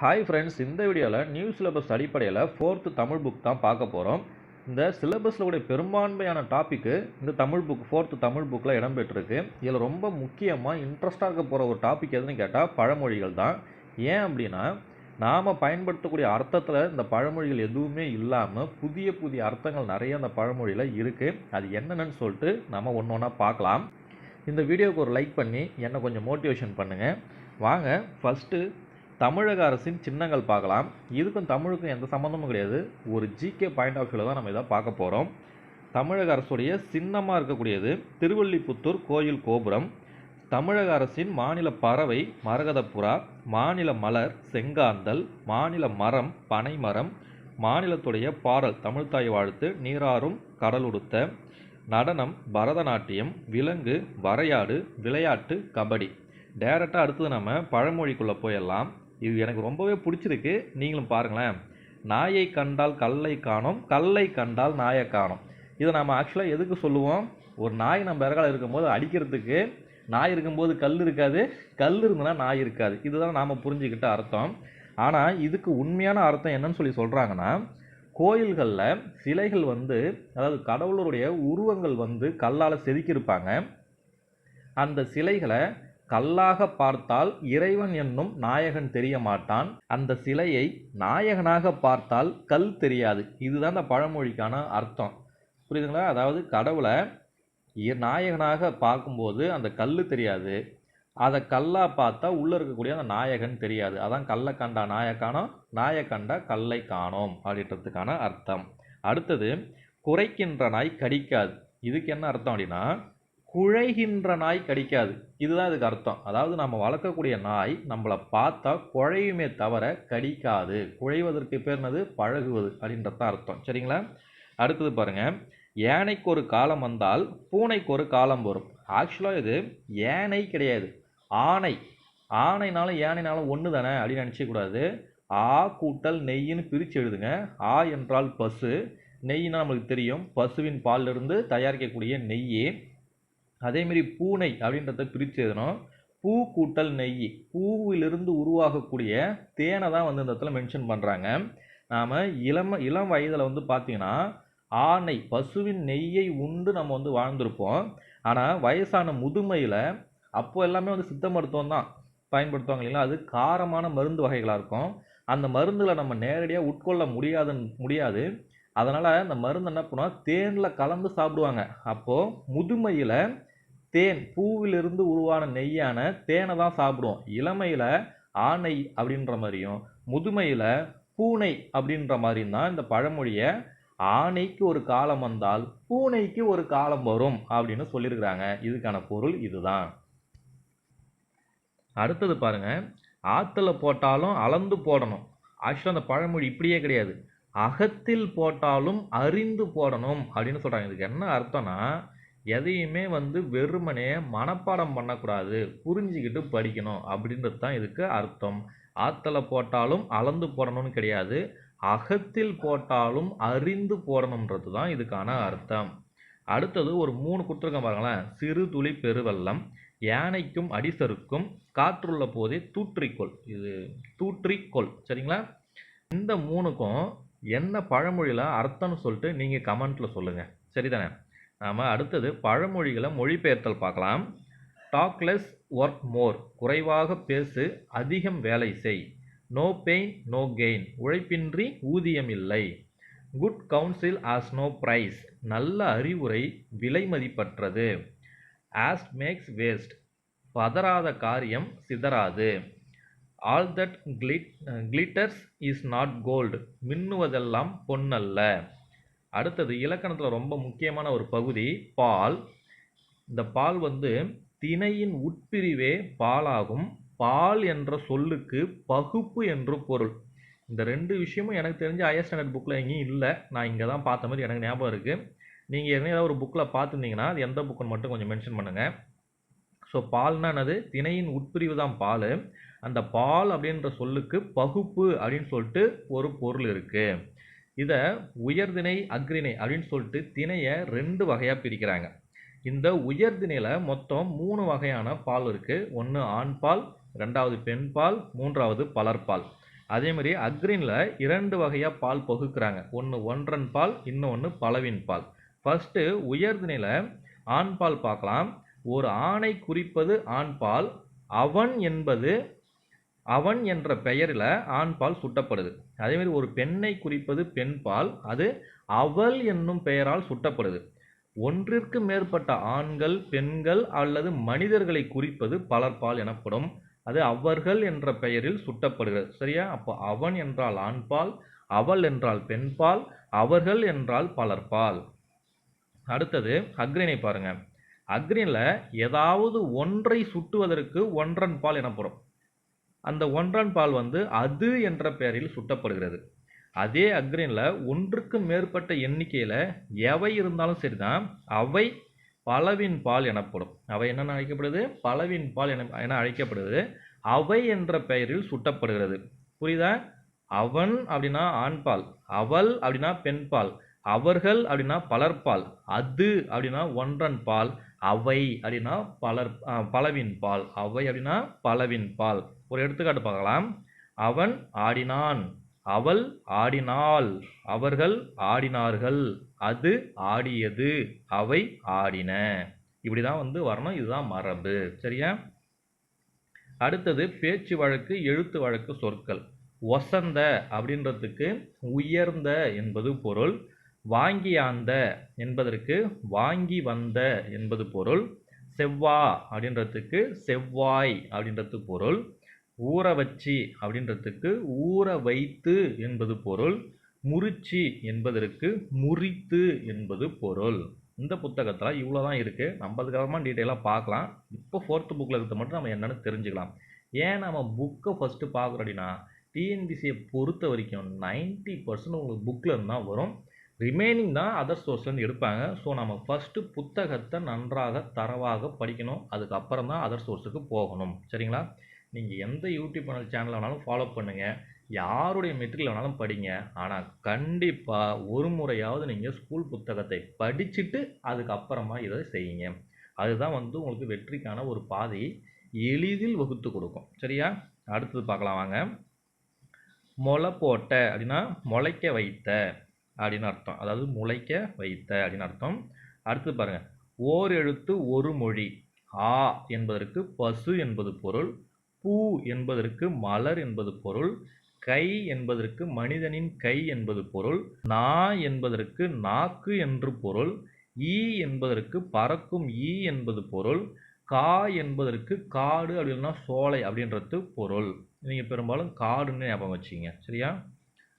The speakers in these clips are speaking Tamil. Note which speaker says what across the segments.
Speaker 1: ஹாய் ஃப்ரெண்ட்ஸ் இந்த வீடியோவில் நியூ சிலபஸ் அடிப்படையில் ஃபோர்த்து தமிழ் புக் தான் பார்க்க போகிறோம் இந்த சிலபஸில் உடைய பெரும்பான்மையான டாப்பிக்கு இந்த தமிழ் புக் ஃபோர்த்து தமிழ் புக்கில் இடம்பெற்றிருக்கு இதில் ரொம்ப முக்கியமாக இன்ட்ரெஸ்டாக இருக்க போகிற ஒரு டாபிக் எதுன்னு கேட்டால் பழமொழிகள் தான். ஏன் அப்படின்னா நாம் பயன்படுத்தக்கூடிய அர்த்தத்தில் இந்த பழமொழிகள் எதுவுமே இல்லாமல் புதிய புதிய அர்த்தங்கள் நிறைய அந்த பழமொழியில் இருக்குது அது என்னென்னு சொல்லிட்டு நம்ம ஒன்று ஒன்றா பார்க்கலாம். இந்த வீடியோவுக்கு ஒரு லைக் பண்ணி என்னை கொஞ்சம் மோட்டிவேஷன் பண்ணுங்கள் வாங்க ஃபஸ்ட்டு தமிழக அரசின் சின்னங்கள் பார்க்கலாம். இதுக்கும் தமிழுக்கும் எந்த சம்மந்தமும் கிடையாது. ஒரு ஜிகே பாயிண்ட் ஆஃப் வியூவில் தான் நம்ம இதை பார்க்க போகிறோம் தமிழக அரசுடைய சின்னமாக இருக்கக்கூடியது திருவள்ளிபுத்தூர் கோயில் கோபுரம். தமிழக அரசின் மாநில பறவை மரகதப்புறா மாநில மலர் செங்காந்தல் மாநில மரம் பனைமரம் மாநிலத்துடைய பாடல் தமிழ்தாய் வாழ்த்து நீராறும் கடலுடுத்த நடனம் பரதநாட்டியம் விலங்கு வரையாடு விளையாட்டு கபடி. டேரெக்டாக அடுத்தது நம்ம பழமொழிக்குள்ளே போயிடலாம். இது எனக்கு ரொம்பவே பிடிச்சிருக்கு. நீங்களும் பாருங்களேன். நாயை கண்டால் கல்லை காணோம் கல்லை கண்டால் நாயை காணும். இதை நம்ம ஆக்சுவலாக எதுக்கு சொல்லுவோம்? ஒரு நாய் நம்ம இறகால இருக்கும்போது அடிக்கிறதுக்கு நாய் இருக்கும்போது கல் இருக்காது. கல் இருந்ததுன்னா நாய் இருக்காது. இதுதான் நாம் புரிஞ்சுக்கிட்ட அர்த்தம். ஆனால் இதுக்கு உண்மையான அர்த்தம் என்னன்னு சொல்லி சொல்கிறாங்கன்னா கோயில்களில் சிலைகள் வந்து அதாவது கடவுளருடைய உருவங்கள் வந்து கல்லால் செதுக்கியிருப்பாங்க. அந்த சிலைகளை கல்லாக பார்த்தால் இறைவன் என்னும் நாயகன் தெரிய மாட்டான் அந்த சிலையை நாயகனாக பார்த்தால் கல் தெரியாது. இதுதான் அந்த பழமொழிக்கான அர்த்தம். புரியுதுங்களா? அதாவது கடவுளை இ- நாயகனாக பார்க்கும்போது அந்த கல் தெரியாது. அதை கல்லாக பார்த்தா உள்ளே இருக்கக்கூடிய அந்த நாயகன் தெரியாது. அதான் கல்லை கண்டா நாயக்கானோம் காணோம் கண்டா கல்லை காணோம் அப்படின்றதுக்கான அர்த்தம். அடுத்தது குறைக்கின்ற நாய் கடிக்காது. இதுக்கு என்ன அர்த்தம் அப்படின்னா குழைகின்ற நாய் கடிக்காது. இதுதான் இதுக்கு அர்த்தம். அதாவது நம்ம வளர்க்கக்கூடிய நாய் நம்மளை பார்த்தா குழையுமே தவிர கடிக்காது. குழைவதற்கு பேர் என்னது? பழகுவது அப்படின்றது தான் அர்த்தம். சரிங்களா? அடுத்தது பாருங்கள் யானைக்கு ஒரு காலம் வந்தால் பூனைக்கு ஒரு காலம் வரும். ஆக்சுவலாக இது யானை கிடையாது. ஆணை. ஆணைனாலும் யானைனாலும் ஒன்று தானே அப்படின்னு நினச்சிக்கூடாது ஆ கூட்டல் நெய்ன்னு பிரித்து எழுதுங்க. ஆ என்றால் பசு. நெய்னால் நம்மளுக்கு தெரியும். பசுவின் பாலிலிருந்து தயாரிக்கக்கூடிய நெய்யே அதேமாரி பூனை அப்படின்றத பிரித்து எழுதணும். பூ கூட்டல் நெய். பூவிலிருந்து உருவாகக்கூடிய தேனை தான் வந்து இந்த இடத்துல மென்ஷன் பண்ணுறாங்க நாம் இளம் இளம் வயதில் வந்து பார்த்தீங்கன்னா ஆணை பசுவின் நெய்யை உண்டு நம்ம வந்து வாழ்ந்திருப்போம். ஆனால் வயசான முதுமையில் அப்போ எல்லாமே வந்து சித்த மருத்துவம் தான் பயன்படுத்துவாங்க இல்லைங்களா? அது காரமான மருந்து வகைகளாக இருக்கும். அந்த மருந்துகளை நம்ம நேரடியாக உட்கொள்ள முடியாதுன்னு முடியாது. அதனால் அந்த மருந்து என்ன பண்ணுவோம் தேனில் கலந்து சாப்பிடுவாங்க. அப்போது முதுமையில் தேன் பூவிலிருந்து உருவான நெய்யான தேனை தான் சாப்பிடுவோம். இளமையில் ஆணை அப்படின்ற மாதிரியும் முதுமையில் பூனை அப்படின்ற மாதிரியும் தான் இந்த பழமொழியை ஆணைக்கு ஒரு காலம் வந்தால் பூனைக்கு ஒரு காலம் வரும் அப்படின்னு சொல்லியிருக்கிறாங்க. இதுக்கான பொருள் இதுதான். அடுத்தது பாருங்க. ஆற்றுல போட்டாலும் அளந்து போடணும். ஆக்சுவலாக அந்த பழமொழி இப்படியே கிடையாது. அகத்தில் போட்டாலும் அறிந்து போடணும் அப்படின்னு சொல்கிறாங்க இதுக்கு என்ன அர்த்தம்னா எதையுமே வந்து வெறுமனே மனப்பாடம் பண்ணக்கூடாது புரிஞ்சுக்கிட்டு படிக்கணும் அப்படின்றது தான் இதுக்கு அர்த்தம். ஆற்றுல போட்டாலும் அளந்து போடணும்னு கிடையாது அகத்தில் போட்டாலும் அறிந்து போடணுன்றது தான் இதுக்கான அர்த்தம். அடுத்தது ஒரு மூணு கொடுத்துருக்கேன் பாருங்களேன். சிறு துளி பெருவெள்ளம் யானைக்கும் அடிசருக்கும் காற்றுள்ள போதே தூற்றிக்கொள். இது தூற்றிக்கொள். சரிங்களா? இந்த மூணுக்கும் என்ன பழமொழியில் அர்த்தம்னு சொல்லிட்டு நீங்கள் கமெண்ட்டில் சொல்லுங்கள் சரிதானே? நாம் அடுத்தது பழமொழிகளை மொழிபெயர்த்தல் பார்க்கலாம். டாக்லெஸ் ஒர்க் மோர் குறைவாக பேசு அதிகம் வேலை செய். நோ பெயின் நோ கெயின் உழைப்பின்றி ஊதியம் இல்லை. Good counsel has no price நல்ல அறிவுரை விலை மதிப்பற்றது. ஆஸ்ட் மேக்ஸ் வேஸ்ட் பதறாத காரியம் சிதறாது. All that glit glitters is not gold மின்னுவதெல்லாம் பொன்னல்ல. அடுத்தது இலக்கணத்தில் ரொம்ப முக்கியமான ஒரு பகுதி பால். இந்த பால் வந்து திணையின் உட்பிரிவே பாலாகும். பால் என்ற சொல்லுக்கு பகுப்பு என்று பொருள். இந்த ரெண்டு விஷயமும் எனக்கு தெரிஞ்ச ஹையர் ஸ்டாண்டர்ட் புக்கில் எங்கேயும் இல்லை. நான் இங்கே தான் பார்த்த மாதிரி எனக்கு ஞாபகம் இருக்குது நீங்கள் ஏற்கனவே ஏதாவது ஒரு புக்கில் பார்த்துருந்தீங்கன்னா அது எந்த புக்குன்னு மட்டும் கொஞ்சம் மென்ஷன் பண்ணுங்கள் ஸோ பால்னா என்னது? திணையின் உட்பிரிவு தான் பால். அந்த பால் அப்படின்ற சொல்லுக்கு பகுப்பு அப்படின்னு சொல்லிட்டு ஒரு பொருள் இருக்குது இதை உயர்திணை அக்ரிணை அப்படின்னு சொல்லிட்டு திணையை ரெண்டு வகையாக பிரிக்கிறாங்க. இந்த உயர்திணையில் மொத்தம் மூணு வகையான பால் இருக்குது ஒன்று ஆண் பால் ரெண்டாவது பெண் பால் மூன்றாவது பலர்பால் அதே மாதிரி அக்ரீனில் இரண்டு வகையாக பால் பகுக்கிறாங்க. ஒன்று ஒன்றன் பால் இன்னொன்று பலவின் பால். ஃபஸ்ட்டு உயர்திணையில் ஆண் பால் பார்க்கலாம். ஒரு ஆணை குறிப்பது ஆண் பால் அவன் என்பது அவன் என்ற பெயரில் ஆண் பால் சுட்டப்படுது. அதேமாதிரி ஒரு பெண்ணை குறிப்பது பெண் பால் அது அவள் என்னும் பெயரால் சுட்டப்படுது. ஒன்றிற்கு மேற்பட்ட ஆண்கள் பெண்கள் அல்லது மனிதர்களை குறிப்பது பலர்பால் எனப்படும். அது அவர்கள் என்ற பெயரில் சுட்டப்படுகிறது. சரியா? அப்போ அவன் என்றால் ஆண்பால் அவள் என்றால் பெண்பால் அவர்கள் என்றால் பலர்பால் அடுத்தது அக்ரினை பாருங்க. அக்ரினில் ஏதாவது ஒன்றை சுட்டுவதற்கு ஒன்றன் பால் எனப்படும். அந்த ஒன்றன் பால் வந்து அது என்ற பெயரில் சுட்டப்படுகிறது. அதே அக்ரினில் ஒன்றுக்கு மேற்பட்ட எண்ணிக்கையில் எவை இருந்தாலும் சரிதான் அவை பலவின் பால் எனப்படும். அவை என்னென்ன அழைக்கப்படுது? பலவின் பால் என என அழைக்கப்படுது அவை என்ற பெயரில் சுட்டப்படுகிறது. புரியுதா? அவன் அப்படின்னா ஆண்பால் அவள் அப்படின்னா பெண்பால் அவர்கள் அப்படின்னா பலர்பால் அது அப்படின்னா ஒன்றன் பால் அவை அப்படின்னா பலர் பலவின் பால் அவை அப்படின்னா பலவின் பால். ஒரு எடுத்துக்காட்டு பார்க்கலாம். அவன் ஆடினான். அவள் ஆடினாள். அவர்கள் ஆடினார்கள். அது ஆடியது. அவை ஆடின. இப்படி தான் வந்து வரணும். இதுதான் மரபு. சரியா? அடுத்தது பேச்சு வழக்கு எழுத்து வழக்கு சொற்கள். ஒசந்த அப்படின்றதுக்கு உயர்ந்த என்பது பொருள். வாங்கியாந்த என்பதற்கு வாங்கி வந்த என்பது பொருள். செவ்வா அப்படின்றதுக்கு செவ்வாய் அப்படின்றது பொருள். ஊற வச்சு அப்படின்றதுக்கு ஊற வைத்து என்பது பொருள் முறிச்சி என்பதற்கு முறித்து என்பது பொருள். இந்த புத்தகத்தில் இவ்வளோ தான் இருக்குது நம்ம அதுக்கப்புறமா டீட்டெயிலாக பார்க்கலாம். இப்போ ஃபோர்த்து புக்கில் இருக்கிறத மட்டும் நம்ம என்னென்னு தெரிஞ்சுக்கலாம். ஏன் நம்ம புக்கை ஃபஸ்ட்டு பார்க்குறோம் அப்படின்னா டிஎன்பிசியை பொறுத்த வரைக்கும் நைன்ட்டி பர்சன்ட் உங்களுக்கு புக்கில் இருந்தால் தான் வரும். ரிமைனிங் தான் அதர் சோர்ஸ்லேருந்து எடுப்பாங்க. ஸோ நம்ம ஃபஸ்ட்டு புத்தகத்தை நன்றாக தரவாக படிக்கணும். அதுக்கப்புறம் தான் அதர் சோர்ஸுக்கு போகணும். சரிங்களா? நீங்கள் எந்த யூடியூப் சேனல் சேனலை வேணாலும் ஃபாலோ பண்ணுங்கள் யாருடைய மெட்டீரியல் வேணாலும் படிங்க. ஆனால் கண்டிப்பாக ஒரு முறையாவது நீங்கள் ஸ்கூல் புத்தகத்தை படிச்சுட்டு அதுக்கப்புறமா இதை செய்யுங்க. அதுதான் வந்து உங்களுக்கு வெற்றிக்கான ஒரு பாதையை எளிதில் வகுத்து கொடுக்கும். சரியா? அடுத்தது பார்க்கலாம் வாங்க. முளை போட்ட அப்படின்னா முளைக்க வைத்த அப்படின்னு அர்த்தம். அதாவது முளைக்க வைத்த அப்படின்னு அர்த்தம். அடுத்து பாருங்கள் ஓர் எழுத்து ஒரு மொழி. ஆ என்பதற்கு பசு என்பது பொருள். பூ என்பதற்கு மலர் என்பது பொருள் கை என்பதற்கு மனிதனின் கை என்பது பொருள் நா என்பதற்கு நாக்கு என்று பொருள் ஈ என்பதற்கு பறக்கும் ஈ என்பது பொருள் கா என்பதற்கு காடு அப்படின்னா சோலை அப்படின்றது பொருள். நீங்கள் பெரும்பாலும் காடுன்னு ஞாபகம் வச்சிங்க சரியா?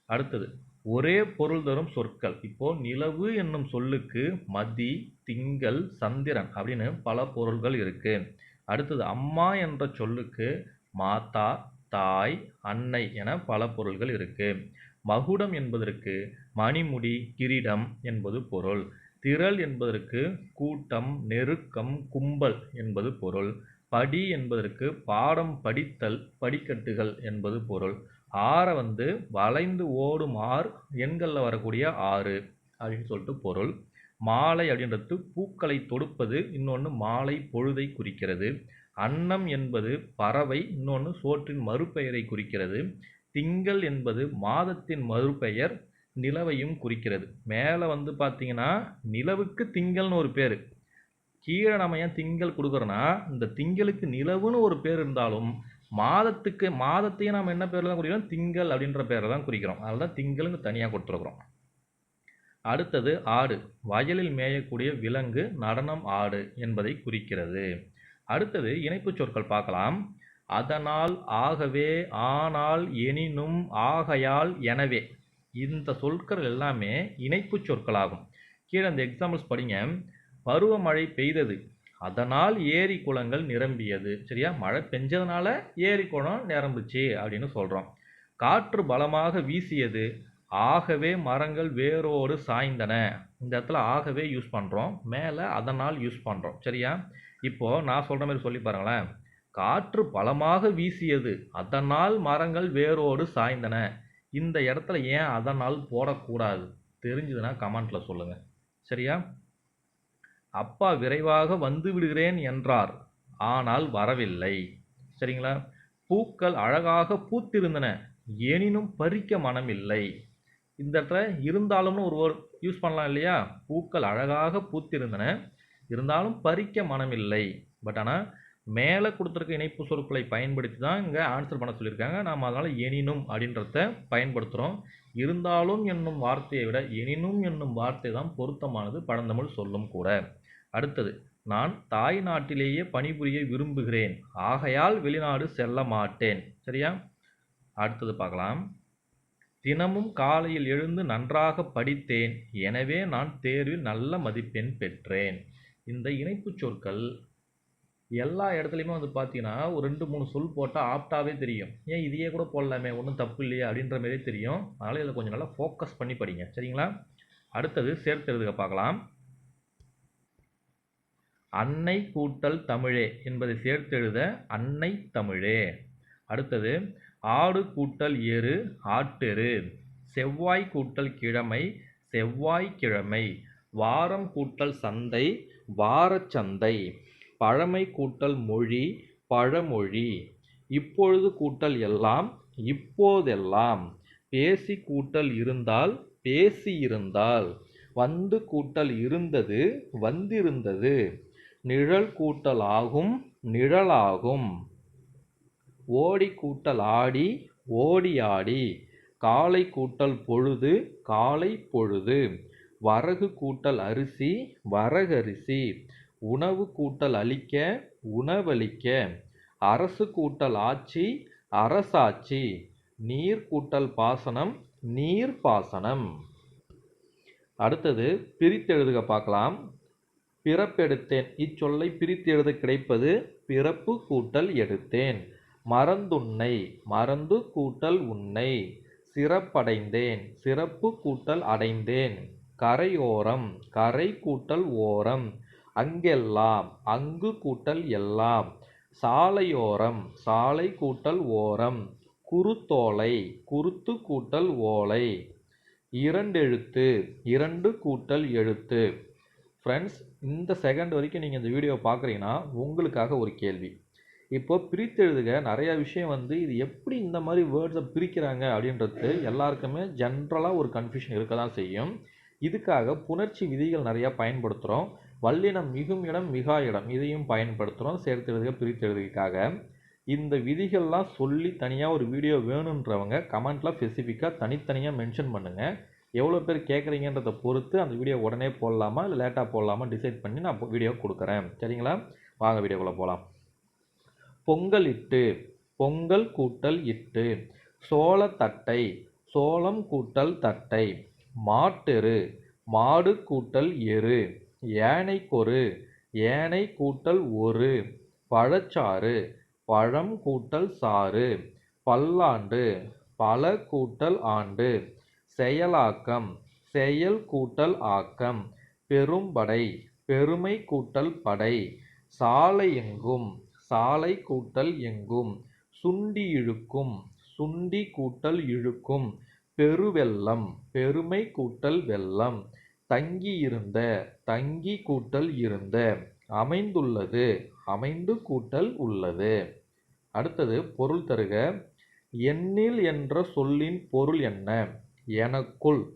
Speaker 1: அடுத்தது ஒரே பொருள் தரும் சொற்கள். இப்போ நிலவு என்னும் சொல்லுக்கு மதி திங்கள் சந்திரன் அப்படின்னு பல பொருள்கள் இருக்குது அடுத்தது அம்மா என்ற சொல்லுக்கு மாதா தாய் அன்னை என பல பொருள்கள் இருக்கு. மகுடம் என்பதற்கு மணிமுடி கிரீடம் என்பது பொருள். திரள் என்பதற்கு கூட்டம் நெருக்கம் கும்பல் என்பது பொருள். படி என்பதற்கு பாடம் படித்தல் படிக்கட்டுகள் என்பது பொருள். ஆறை வந்து வளைந்து ஓடும் ஆறு எண்களில் வரக்கூடிய ஆறு அப்படின்னு சொல்லிட்டு பொருள். மாலை அப்படின்றது பூக்களை தொடுப்பது இன்னொன்று மாலை பொழுதை குறிக்கிறது. அன்னம் என்பது பறவை இன்னொன்று சோற்றின் மறுபெயரை குறிக்கிறது. திங்கள் என்பது மாதத்தின் மறுபெயர் நிலவையும் குறிக்கிறது. மேலே வந்து பார்த்தீங்கன்னா நிலவுக்கு திங்கள்னு ஒரு பேர். கீழே நம்ம ஏன் திங்கள் கொடுக்குறோன்னா இந்த திங்களுக்கு நிலவுன்னு ஒரு பேர் இருந்தாலும் மாதத்துக்கு மாதத்தையும் நம்ம என்ன பேரில் தான் குறிக்கிறோம்? திங்கள் அப்படின்ற பேரை தான் குறிக்கிறோம். அதில் தான் திங்கள்னு தனியாக கொடுத்துருக்குறோம். அடுத்தது ஆடு. வயலில் மேயக்கூடிய விலங்கு நடனம் ஆடு என்பதை குறிக்கிறது. அடுத்தது இணைப்புச் சொற்கள் பார்க்கலாம். அதனால் ஆகவே ஆனால் எனினும் ஆகையால் எனவே. இந்த சொற்கள் எல்லாமே இணைப்புச் சொற்களாகும். கீழே அந்த எக்ஸாம்பிள்ஸ் படிங்க. பருவமழை பெய்தது. அதனால் ஏரி குளங்கள் நிரம்பியது. சரியா? மழை பெஞ்சதுனால ஏரி குளம் நிரம்புச்சு அப்படின்னு சொல்கிறோம் காற்று பலமாக வீசியது. ஆகவே மரங்கள் வேரோடு சாய்ந்தன. இந்த இடத்துல ஆகவே யூஸ் பண்ணுறோம் மேலே அதனால் யூஸ் பண்ணுறோம் சரியா? இப்போது நான் சொல்கிற மாதிரி சொல்லி பாருங்களேன். காற்று பலமாக வீசியது. அதனால் மரங்கள் வேரோடு சாய்ந்தன. இந்த இடத்துல ஏன் அதனால் போடக்கூடாது? தெரிஞ்சதுன்னா கமெண்ட்டில் சொல்லுங்கள் சரியா? அப்பா விரைவாக வந்து விடுகிறேன் என்றார். ஆனால் வரவில்லை. சரிங்களா? பூக்கள் அழகாக பூத்திருந்தன. எனினும் பறிக்க மனமில்லை. இந்த இடத்துல இருந்தாலும்னு ஒரு யூஸ் பண்ணலாம் இல்லையா? பூக்கள் அழகாக பூத்திருந்தன. இருந்தாலும் பறிக்க மனமில்லை. பட் ஆனால் மேலே கொடுத்துருக்க இணைப்பு சொற்களை பயன்படுத்தி தான் இங்கே ஆன்சர் பண்ண சொல்லியிருக்காங்க. நாம் அதனால் எனினும் அப்படின்றத பயன்படுத்துகிறோம் இருந்தாலும் என்னும் வார்த்தையை விட எனினும் என்னும் வார்த்தை தான் பொருத்தமானது பழந்தமிழ் சொல்லும் கூட. அடுத்தது நான் தாய் நாட்டிலேயே பணிபுரிய விரும்புகிறேன். ஆகையால் வெளிநாடு செல்ல மாட்டேன். சரியா? அடுத்தது பார்க்கலாம். தினமும் காலையில் எழுந்து நன்றாக படித்தேன். எனவே நான் தேர்வில் நல்ல மதிப்பெண் பெற்றேன். இந்த இணைப்புச் சொற்கள் எல்லா இடத்துலையுமே வந்து பார்த்தீங்கன்னா ஒரு ரெண்டு மூணு சொல் போட்டால் ஆப்டாவே தெரியும். ஏன் இதையே கூட போடலாமே ஒன்றும் தப்பு இல்லையே அப்படின்ற மாதிரியே தெரியும். அதனால் இதில் கொஞ்சம் நல்லா ஃபோக்கஸ் பண்ணி படிங்க. சரிங்களா? அடுத்தது சேர்த்து பார்க்கலாம். அன்னை கூட்டல் தமிழே என்பதை சேர்த்து எழுத அன்னை தமிழே அடுத்தது ஆடு கூட்டல் ஏறு ஆட்டெரு செவ்வாய் கூட்டல் கிழமை செவ்வாய்க்கிழமை வாரம் கூட்டல் சந்தை வாரச்சந்தை பழமை கூட்டல் மொழி பழமொழி. இப்பொழுது கூட்டல் எல்லாம் இப்போதெல்லாம். பேசி கூட்டல் இருந்தால் பேசி இருந்தால். வந்து கூட்டல் இருந்தது வந்திருந்தது. நிழல் கூட்டல் ஆகும் நிழலாகும். ஓடி கூட்டல் ஆடி ஓடி ஆடி. காலை கூட்டல் பொழுது காலை பொழுது. வரகு கூட்டல் அரிசி வரகரிசி உணவு கூட்டல் அளிக்க உணவளிக்க. அரசு கூட்டல் ஆட்சி அரசாட்சி. நீர் கூட்டல் பாசனம் நீர் பாசனம். அடுத்தது பிரித்தெழுதுக பார்க்கலாம். பிறப்பெடுத்தேன். இச்சொல்லை பிரித்து எழுத கிடைப்பது பிறப்பு கூட்டல் எடுத்தேன். மறந்துன்னை மறந்து கூட்டல் உன்னை. சிறப்படைந்தேன். சிறப்பு கூட்டல் அடைந்தேன். கரையோரம் கரை கூட்டல் ஓரம் அங்கெல்லாம் அங்கு கூட்டல் எல்லாம் சாலையோரம் சாலை கூட்டல் ஓரம் குருத்தோலை குருத்து கூட்டல் ஓலை இரண்டெழுத்து இரண்டு கூட்டல் எழுத்து. ஃப்ரெண்ட்ஸ் இந்த செகண்ட் வரைக்கும் நீங்கள் இந்த வீடியோவை பார்க்குறீங்கன்னா உங்களுக்காக ஒரு கேள்வி. இப்போ பிரித்து எழுதுக நிறையா விஷயம் வந்து இது எப்படி இந்த மாதிரி வேர்ட்ஸை பிரிக்கிறாங்க அப்படின்றது எல்லாருக்குமே ஜென்ரலாக ஒரு கன்ஃபியூஷன் இருக்க தான் செய்யும். இதுக்காக புணர்ச்சி விதிகள் நிறையா பயன்படுத்துகிறோம் வல்லினம் மிகும் இடம் மிகா இடம் இதையும் பயன்படுத்துகிறோம் சேர்த்தெழுதுக பிரித்தெழுதுக்காக இந்த விதிகள்லாம் சொல்லி தனியாக ஒரு வீடியோ வேணுன்றவங்க கமெண்ட்டில் ஸ்பெசிஃபிக்காக தனித்தனியாக மென்ஷன் பண்ணுங்கள் எவ்வளோ பேர் கேட்குறீங்கன்றதை பொறுத்து அந்த வீடியோ உடனே போடலாமா இல்லை லேட்டாக போடலாமா டிசைட் பண்ணி நான் வீடியோ கொடுக்குறேன். சரிங்களா? வாங்க வீடியோக்குள்ளே போகலாம் பொங்கல் இட்டு பொங்கல் கூட்டல் இட்டு சோளத்தட்டை சோளம் கூட்டல் தட்டை மாட்டெரு மாடு கூட்டல் எரு ஏனைக்கொரு ஏனை கூட்டல் ஒரு பழச்சாறு பழம் கூட்டல் சாறு பல்லாண்டு பல கூட்டல் ஆண்டு செயலாக்கம் செயல் கூட்டல் ஆக்கம் பெரும்படை பெருமை கூட்டல் படை சாலை எங்கும் சாலை கூட்டல் எங்கும் சுண்டி இழுக்கும் சுண்டி கூட்டல் இழுக்கும் பெருவெள்ளம் பெருமை கூட்டல் வெள்ளம் தங்கியிருந்த தங்கி கூட்டல் இருந்த அமைந்துள்ளது அமைந்து கூட்டல் உள்ளது. அடுத்தது பொருள் தருக. எண்ணில் என்ற சொல்லின் பொருள் என்ன? எனக்குள்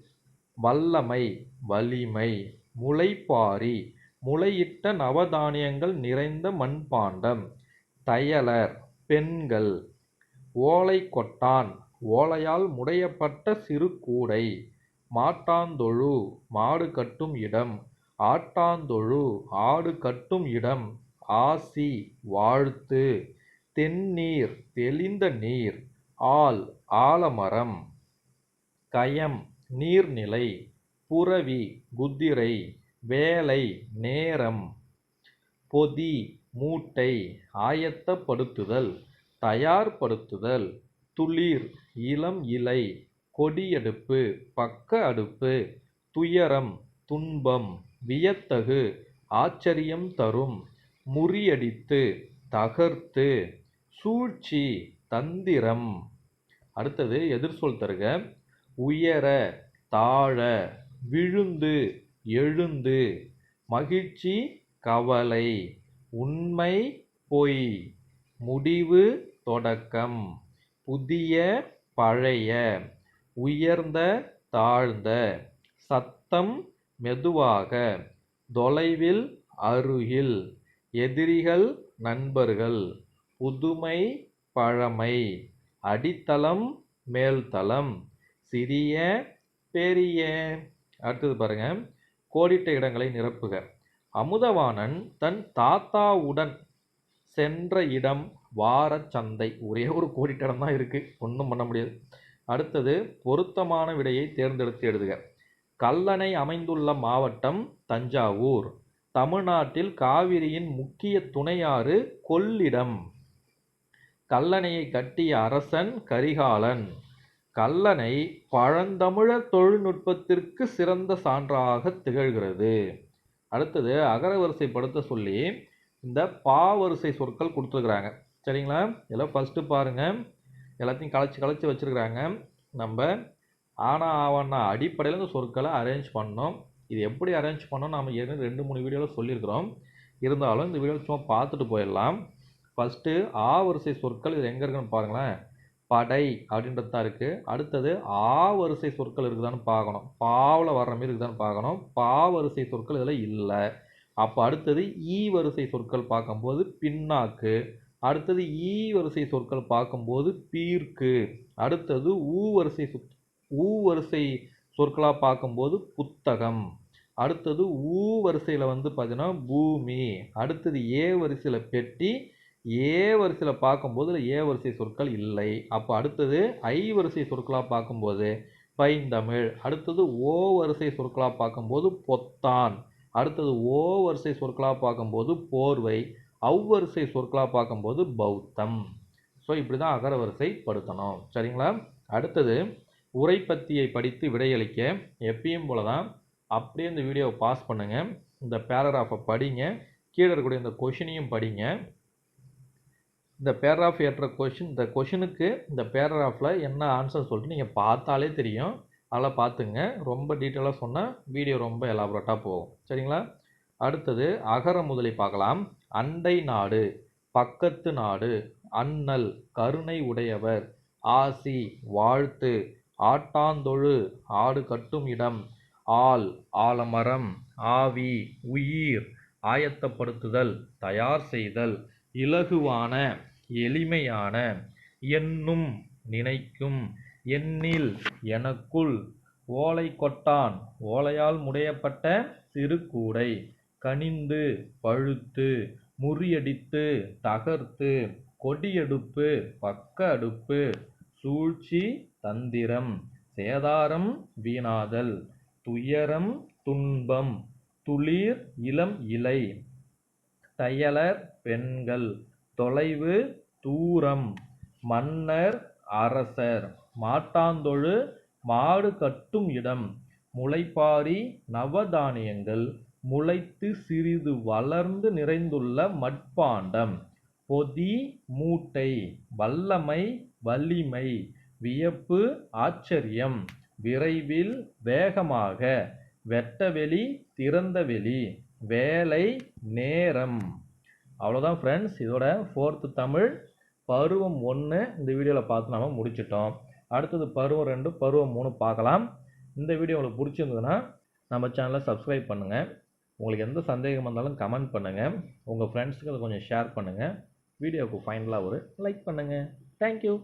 Speaker 1: வல்லமை வலிமை முளைப்பாரி முளையிட்ட நவதானியங்கள் நிறைந்த மண்பாண்டம் தையலர் பெண்கள் ஓலை கொட்டான் ஓலையால் முடையப்பட்ட சிறு கூடை மாட்டாந்தொழு மாடு கட்டும் இடம் ஆட்டாந்தொழு ஆடு கட்டும் இடம் ஆசி வாழ்த்து தென்னீர் தெளிந்த நீர் ஆல் ஆலமரம் கயம் நீர்நிலை புரவி குதிரை வேலை நேரம் பொதி மூட்டை ஆயத்தப்படுத்துதல் தயார்படுத்துதல் துளிர் இளம் இலை கொடியடுப்பு பக்க அடுப்பு துயரம் துன்பம் வியத்தகு ஆச்சரியம் தரும் முறியடித்து தகர்த்து சூழ்ச்சி தந்திரம். அடுத்தது எதிர்சொல் தருக. உயர தாழ விழுந்து எழுந்து மகிழ்ச்சி கவலை உண்மை பொய் முடிவு தொடக்கம். புதிய பழைய உயர்ந்த தாழ்ந்த சத்தம் மெதுவாக தொலைவில் அருகில் எதிரிகள் நண்பர்கள் புதுமை பழமை அடித்தளம் மேல்தளம் சிறிய பெரிய. அடுத்தது பாருங்க கோடிட்ட இடங்களை நிரப்புக. அமுதவாணன் தன் தாத்தாவுடன் சென்ற இடம் வாரச்சந்தை ஒரே ஒரு கோடிட்டடம் தான் இருக்குது ஒன்றும் பண்ண முடியாது. அடுத்தது பொருத்தமான விடையை தேர்ந்தெடுத்து எழுதுக. கல்லணை அமைந்துள்ள மாவட்டம் தஞ்சாவூர். தமிழ்நாட்டில் காவிரியின் முக்கிய துணையாறு கொள்ளிடம். கல்லணையை கட்டிய அரசன் கரிகாலன். கல்லணை பழந்தமிழர் தொழில்நுட்பத்திற்கு சிறந்த சான்றாக திகழ்கிறது. அடுத்தது அகரவரிசைப்படுத்த சொல்லி இந்த பாவரிசை சொற்கள் கொடுத்துருக்குறாங்க. சரிங்களா? இதெல்லாம் ஃபஸ்ட்டு பாருங்கள் எல்லாத்தையும் கலைச்சி கலைச்சி வச்சுருக்குறாங்க. நம்ம ஆனா ஆவண்ணா அடிப்படையில் இந்த சொற்களை அரேஞ்ச் பண்ணோம். இது எப்படி அரேஞ்ச் பண்ணோம் நம்ம ஏற்கனவே ரெண்டு மூணு வீடியோவில் சொல்லியிருக்கிறோம். இருந்தாலும் இந்த வீடியோவில் சும்மா பார்த்துட்டு போயிடலாம். ஃபஸ்ட்டு ஆ வரிசை சொற்கள் இது எங்கே இருக்குன்னு பாருங்களேன். படை அப்படின்றது தான் இருக்குது அடுத்தது ஆ வரிசை சொற்கள் இருக்குதான்னு பார்க்கணும். பாவில் வர்ற மாதிரி இருக்குதான்னு பார்க்கணும். பா வரிசை சொற்கள் இதில் இல்லை. அப்போ அடுத்தது ஈ வரிசை சொற்கள் பார்க்கும்போது பின்னாக்கு அடுத்தது ஈ வரிசை சொற்கள் பார்க்கும்போது பீர்க்கு அடுத்தது ஊ வரிசை சொற் ஊ வரிசை சொற்களாக பார்க்கும்போது புத்தகம் அடுத்தது ஊ வரிசையில் வந்து பார்த்தீங்கன்னா பூமி அடுத்தது ஏ வரிசையில் பெட்டி ஏ வரிசையில் பார்க்கும்போது ஏ வரிசை சொற்கள் இல்லை. அப்போ அடுத்தது ஐ வரிசை சொற்களாக பார்க்கும்போது பைந்தமிழ் அடுத்தது ஓ வரிசை சொற்களாக பார்க்கும்போது பொத்தான் அடுத்தது ஓ வரிசை சொற்களாக பார்க்கும்போது போர்வை அவ்வரிசை சொற்களாக பார்க்கும்போது பௌத்தம். ஸோ இப்படி தான் அகரவரிசை படுத்தணும். சரிங்களா? அடுத்தது உரைப்பத்தியை படித்து விடையளிக்க எப்பயும் போல தான் அப்படியே இந்த வீடியோவை பாஸ் பண்ணுங்கள் இந்த பேராகிராஃபை படிங்க. கீழே இருக்கக்கூடிய இந்த கொஷினையும் படிங்க. இந்த பேராகிராஃப் ஏற்ற கொஷின் இந்த கொஷினுக்கு இந்த பேராகிராஃபில் என்ன ஆன்சர் சொல்லிட்டு நீங்கள் பார்த்தாலே தெரியும். அதெல்லாம் பார்த்துங்க. ரொம்ப டீட்டெயிலாக சொன்னால் வீடியோ ரொம்ப எலாபரேட்டாக போகும். சரிங்களா? அடுத்தது அகர முதலை பார்க்கலாம். அண்டை நாடு பக்கத்து நாடு அண்ணல் கருணை உடையவர் ஆசி வாழ்த்து ஆட்டாந்தொழு ஆடு கட்டும் இடம் ஆள் ஆலமரம் ஆவி உயிர் ஆயத்தப்படுத்துதல் தயார் செய்தல் இலகுவான எளிமையான எண்ணும் நினைக்கும் என்னில் எனக்குள் ஓலை கொட்டான். ஓலையால் முடையப்பட்ட சிறு கூடை. கனிந்து பழுத்து முறியடித்து தகர்த்து கொடியடுப்பு பக்க அடுப்பு சூழ்ச்சி தந்திரம் சேதாரம் வீணாதல் துயரம் துன்பம் துளிர் இளம் இலை தையலர் பெண்கள் தொலைவு தூரம் மன்னர் அரசர். மாட்டாந்தொழு மாடு கட்டும் இடம் முளைப்பாரி நவதானியங்கள் முளைத்து சிறிது வளர்ந்து நிறைந்துள்ள மட்பாண்டம். பொதி மூட்டை வல்லமை வலிமை வியப்பு ஆச்சரியம் விரைவில் வேகமாக வெட்டவெளி திறந்தவெளி வேலை நேரம். அவ்வளோதான் ஃப்ரெண்ட்ஸ் இதோட ஃபோர்த்து தமிழ் பருவம் ஒன்று இந்த வீடியோவில் பார்த்து நாம் முடிச்சிட்டோம். அடுத்தது பருவம் ரெண்டு பருவம் மூணு பார்க்கலாம். இந்த வீடியோ உங்களுக்கு பிடிச்சிருந்ததுன்னா நம்ம சேனலை சப்ஸ்கிரைப் பண்ணுங்கள் உங்களுக்கு எந்த சந்தேகம் வந்தாலும் கமெண்ட் பண்ணுங்கள் உங்கள் ஃப்ரெண்ட்ஸுக்கு அதை கொஞ்சம் ஷேர் பண்ணுங்கள் வீடியோவுக்கு ஃபைனலாக ஒரு லைக் பண்ணுங்கள் தேங்க்யூ